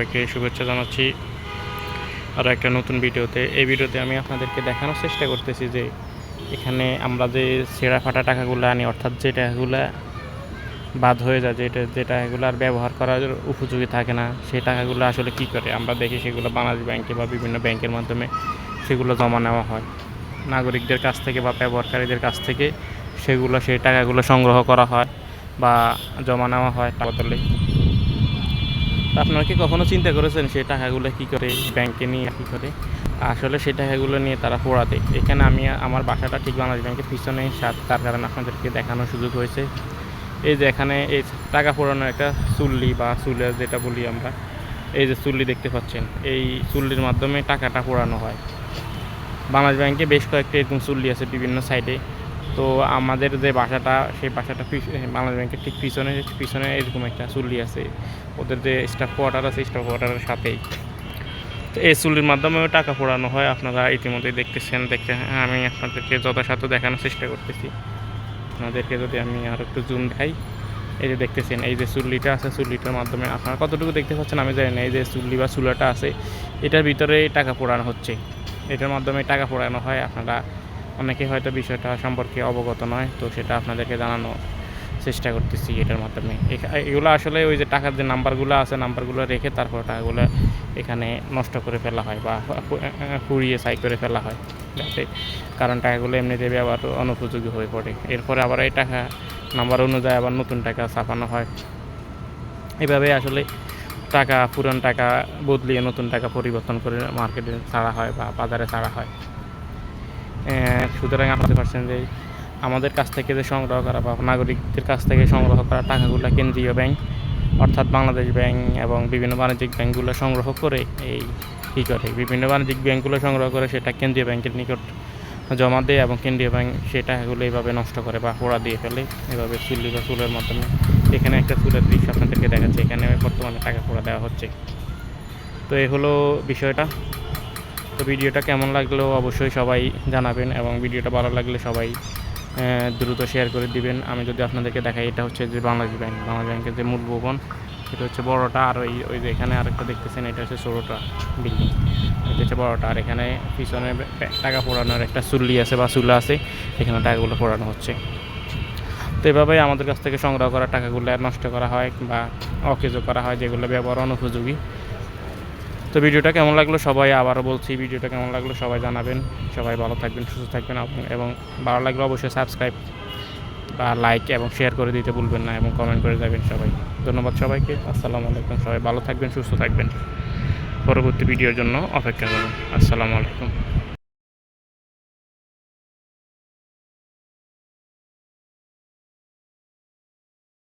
সবাইকে শুভেচ্ছা জানাচ্ছি আরও একটা নতুন ভিডিওতে। এই ভিডিওতে আমি আপনাদেরকে দেখানোর চেষ্টা করতেছি যে এখানে আমরা যে ছেঁড়া ফাটা টাকাগুলো আনি, অর্থাৎ যে টাকাগুলো বাদ হয়ে যায় যেটা যে টাকাগুলো আর ব্যবহার করার উপযোগী থাকে না, সেই টাকাগুলো আসলে কি করে? আমরা দেখি সেগুলো বাংলাদেশ ব্যাংকে বা বিভিন্ন ব্যাংকের মাধ্যমে সেগুলো জমা নেওয়া হয়। নাগরিকদের কাছ থেকে বা ব্যবহারকারীদের কাছ থেকে সেগুলো, সেই টাকাগুলো সংগ্রহ করা হয় বা জমা নেওয়া হয়। টাকা বদলে আপনারা কি কখনো চিন্তা করেছেন সেই টাকাগুলো কী করে ব্যাংকে নিয়ে কী করে? আসলে সেই টাকাগুলো নিয়ে তারা পোড়া দেয় এখানে আমি আমার বাসাটা ঠিক বাংলাদেশ ব্যাংকের পিছনে সাত, তার কারণে আপনাদেরকে দেখানোর সুযোগ হয়েছে। এই যে এখানে এই টাকা পোড়ানোর একটা চুল্লি বা চুলে যেটা বলি আমরা, এই যে চুল্লি দেখতে পাচ্ছেন, এই চুল্লির মাধ্যমে টাকাটা পোড়ানো হয়। বাংলাদেশ ব্যাংকে বেশ কয়েকটা এরকম চুল্লি আছে বিভিন্ন সাইডে তো আমাদের যে বাসাটা, সেই বাসাটা বাংলাদেশ ব্যাংকের ঠিক পিছনে পিছনে এরকম একটা চুল্লি আছে। ওদের যে স্টাফ কোয়ার্টার আছে স্টাফ কোয়ার্টারের সাথেই। তো এই চুল্লির মাধ্যমেও টাকা পোড়ানো হয়। আপনারা ইতিমধ্যেই দেখতেছেন দেখতে আমি আপনাদেরকে যথাসাধ্য দেখানোর চেষ্টা করতেছি। আপনাদেরকে যদি আমি আর একটু জুম দেখাই। এই যে দেখতেছেন, এই যে চুল্লিটা আছে, চুল্লিটার মাধ্যমে আপনারা কতটুকু দেখতে পাচ্ছেন আমি জানি না। এই যে চুল্লি বা চুলাটা আছে, এটার ভিতরে টাকা পোড়ানো হচ্ছে। এটার মাধ্যমে টাকা পোড়ানো হয়। আপনারা অনেকে হয়তো বিষয়টা সম্পর্কে অবগত নয়, তো সেটা আপনাদেরকে জানানো চেষ্টা করতেছি এটার মাধ্যমে। এগুলো আসলে ওই যে টাকার যে নাম্বারগুলো আছে, নাম্বারগুলো রেখে তারপর টাকাগুলো এখানে নষ্ট করে ফেলা হয় বা পুড়িয়ে সাই করে ফেলা হয়। যাতে কারণ টাকাগুলো এমনিতে ব্যবহার অনুপযোগী হয়ে পড়ে। এরপরে আবার এই টাকা নাম্বার অনুযায়ী আবার নতুন টাকা ছাপানো হয়। এভাবে আসলে টাকা, পুরান টাকা বদলিয়ে নতুন টাকা পরিবর্তন করে মার্কেটে ছাড়া হয় বা বাজারে ছাড়া হয়। সুতরাং আপনারা পারছেন যে আমাদের কাছ থেকে যে সংগ্রহ করা বা নাগরিকদের কাছ থেকে সংগ্রহ করা টাকাগুলো কেন্দ্রীয় ব্যাংক, অর্থাৎ বাংলাদেশ ব্যাংক এবং বিভিন্ন বাণিজ্যিক ব্যাংকগুলো সংগ্রহ করে এই কী করে? বিভিন্ন বাণিজ্যিক ব্যাংকগুলো সংগ্রহ করে সেটা কেন্দ্রীয় ব্যাংকের নিকট জমা দেয় এবং কেন্দ্রীয় ব্যাংক সেই টাকাগুলো এইভাবে নষ্ট করে বা পোড়া দিয়ে ফেলে, এভাবে চুল্লি বা চুলের মাধ্যমে এখানে একটা চুলের দৃশ্য আপনাদেরকে দেখাচ্ছে, এখানে বর্তমানে টাকা পোড়া দেওয়া হচ্ছে। তো এই হলো বিষয়টা। তো ভিডিওটা কেমন লাগল অবশ্যই সবাই জানাবেন এবং ভিডিওটা ভালো লাগলে সবাই দ্রুত শেয়ার করে দিবেন। আমি যদি আপনাদেরকে দেখাই, এটা হচ্ছে যে বাংলাদেশ ব্যাংক। বাংলাদেশ ব্যাংকের যে মূল ভবন, এটা হচ্ছে বড়টা আর ওই ওই যে এখানে আরেকটা দেখতেছেন, এটা হচ্ছে ষোলোটা বিল্ডিং এটা হচ্ছে বড়টা আর এখানে পিছনে টাকা পোড়ানোর একটা চুল্লি আছে বা চুলা আছে, এখানে টাকাগুলো পোড়ানো হচ্ছে। তো এভাবেই আমাদের কাছ থেকে সংগ্রহ করা টাকাগুলো নষ্ট করা হয় বা অকেজ করা হয়, যেগুলো ব্যবহার অনুপযোগী। তো ভিডিওটা কেমন লাগল? সবাই আবারও বলছি, ভিডিওটা কেমন লাগল? সবাই জানাবেন। সবাই ভালো থাকবেন, সুস্থ থাকবেন এবং- ভালো লাগল অবশ্যই সাবস্ক্রাইব বা লাইক এবং শেয়ার করে দিতে ভুলবেন না, এবং কমেন্ট করে যাবেন সবাই। ধন্যবাদ সবাইকে, আসসালামু আলাইকুম, সবাই ভালো থাকবেন, সুস্থ থাকবেন। পরবর্তী ভিডিওর জন্য অপেক্ষা করুন, আসসালামু আলাইকুম।